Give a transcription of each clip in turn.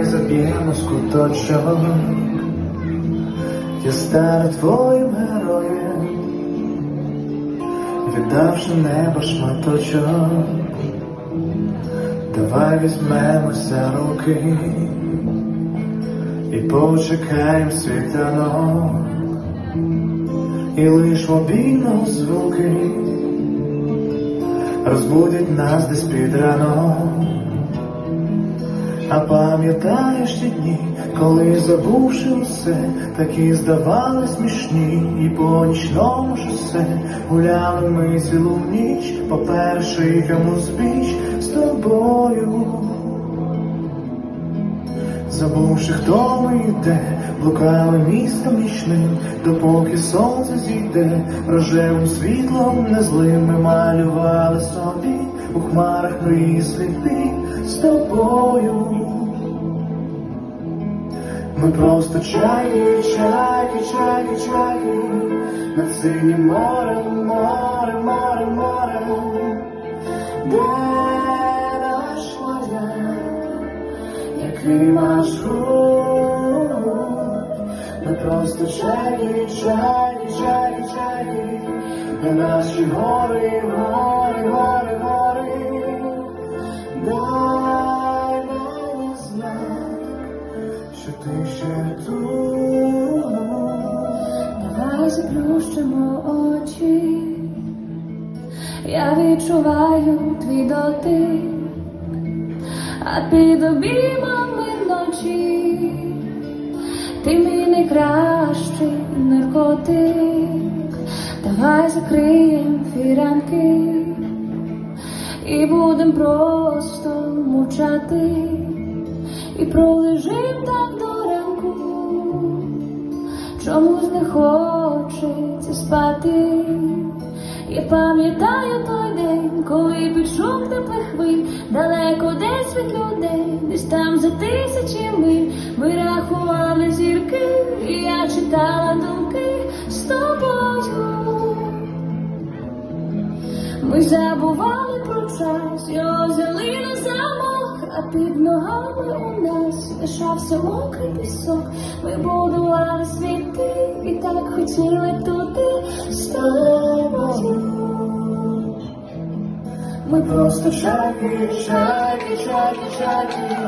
давай заб'ємось куточок. Я стану твоїм героєм, віддавши небо шматочок. Давай візьмемося руки і почекаємо світанок, і лиш мобільного звуки розбудять нас десь під ранок. Пам'ятаєш ті дні, коли забувши усе, такі здавали смішні, і по нічному шосе гуляли ми цілу ніч, по перший комусь біч з тобою. Забувши, хто ми йде, блукали містом нічним, допоки сонце зійде, рожевим світлом незлим ми малювали собі у хмарах мрії сліди з тобою. Ми просто чайки, чайки, чайки, чайки, над синім морем, морем, морем, морем, де наш маяк, який маршрут, ми просто чайки, чайки, чайки, чайки, де наші гори, гори, що ти ще тут. Давай заплющимо очі, я відчуваю твій дотик, а під обіймами вночі, ти мій найкращий наркотик, давай закриєм фіранки і будем просто мовчати, і пролежим ранку. Чомусь не хочеться спати. Я пам'ятаю той день, коли під шум теплих хвиль, далеко десь від людей, десь там за тисячі миль ми рахували зірки, і я читала думки з тобою. Ми забували ногами у нас лишався мокрий пісок. Ми будували світи і так хотіли туди з тобою. Ми просто чайки, чайки, чайки, чайки,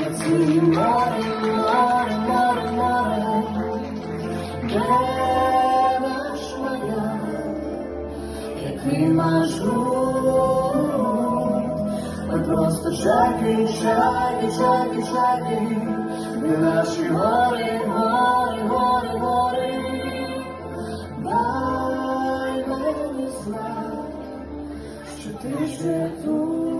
над синім морем, морем, морем, морем, де ми просто чайки, чайки, чайки, чайки, і наші гори, гори, гори, гори, дай мені знак, що ти ще тут.